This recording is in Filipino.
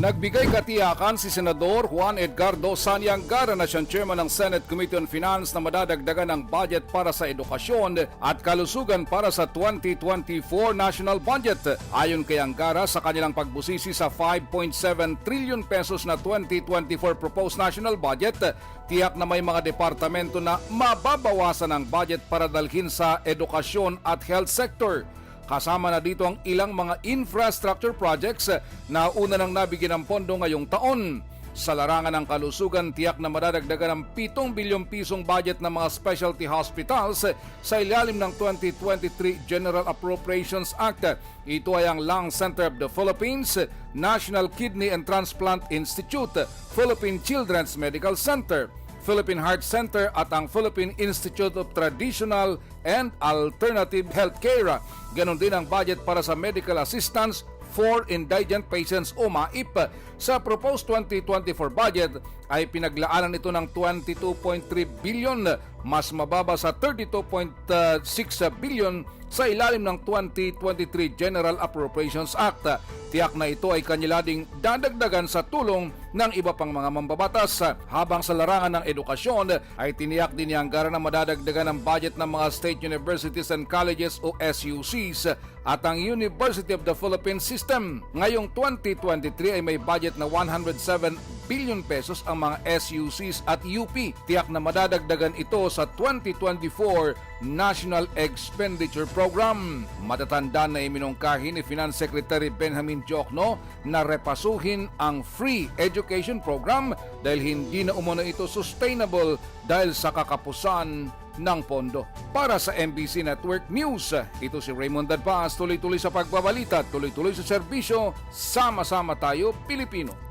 Nagbigay katiyakan si Senador Juan Edgardo Sanyangara na siyang chairman ng Senate Committee on Finance na madadagdagan ng budget para sa edukasyon at kalusugan para sa 2024 national budget. Ayon kay Angara sa kanilang pagbusisi sa 5.7 trillion pesos na 2024 proposed national budget, tiyak na may mga departamento na mababawasan ang budget para dalhin sa edukasyon at health sector. Kasama na dito ang ilang mga infrastructure projects na una nang nabigyan ng pondo ngayong taon. Sa larangan ng kalusugan, tiyak na madadagdagan ng 7 bilyong pisong budget ng mga specialty hospitals sa ilalim ng 2023 General Appropriations Act. Ito ay ang Lung Center of the Philippines, National Kidney and Transplant Institute, Philippine Children's Medical Center, Philippine Heart Center at ang Philippine Institute of Traditional and Alternative Healthcare. Ganon din ang budget para sa medical assistance for indigent patients o MAIP. Sa proposed 2024 budget ay pinaglaanan ito ng 22.3 billion, mas mababa sa 32.6 billion sa ilalim ng 2023 General Appropriations Act. Tiyak na ito ay kanyilading dadagdagan sa tulong ng iba pang mga mambabatas habang sa larangan ng edukasyon ay tiniyak din ni Angara na madadagdagan ng budget ng mga state universities and colleges o SUCs at ang University of the Philippines System. Ngayong 2023 ay may budget na 107 billion pesos ang mga SUCs at UP. Tiyak na madadagdagan ito sa 2024 National Expenditure Program. Matatanda na iminungkahi ni Finance Secretary Benjamin Jokno na repasuhin ang free education program dahil hindi na umano ito sustainable dahil sa kakapusan ng pondo. Para sa MBC Network News, ito si Raymond Dadpas, tuloy-tuloy sa pagbabalita, tuloy-tuloy sa serbisyo, sama-sama tayo Pilipino.